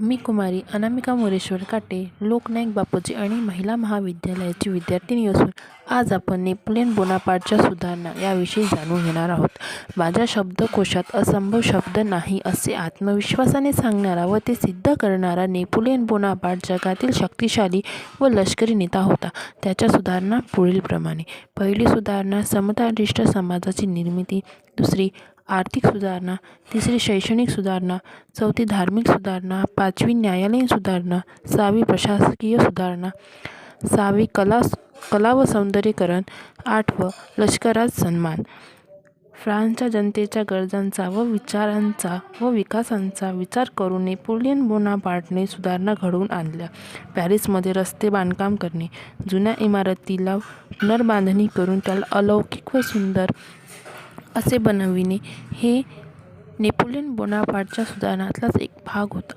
मी कुमारी अनामिका मोरेश्वर काटे लोकनायक बापूजी आणि महिला महाविद्यालयाची विद्यार्थिनी असून आज आपण नेपोलियन बोनापार्टच्या सुधारणा याविषयी जाणून घेणार आहोत. माझ्या शब्दकोशात असंभव शब्द नाही असे आत्मविश्वासाने सांगणारा व ते सिद्ध करणारा नेपोलियन बोनापार्ट जगातील शक्तिशाली व लष्करी नेता होता. त्याच्या सुधारणा पुढीलप्रमाणे. पहिली सुधारणा समतानिष्ठ समाजाची निर्मिती दुसरी आर्थिक सुधारणा तिसरी शैक्षणिक सुधारणा चौथी धार्मिक सुधारणा पाचवी न्यायालयीन सुधारणा सहावी प्रशासकीय सुधारणा सहावी कला कला व सौंदर्यीकरण आठवं लष्करात सन्मान. फ्रान्सच्या जनतेच्या गरजांचा व विचारांचा व विकासांचा विचार करून नेपोलियन बोनापार्टने सुधारणा घडवून आणल्या. पॅरिसमध्ये रस्ते बांधकाम करणे जुन्या इमारतीला पुनर्बांधणी करून त्याला अलौकिक व सुंदर असे बनविणे. हे नेपोलियन बोनापार्टच्या सुधारणातलाच एक भाग होता.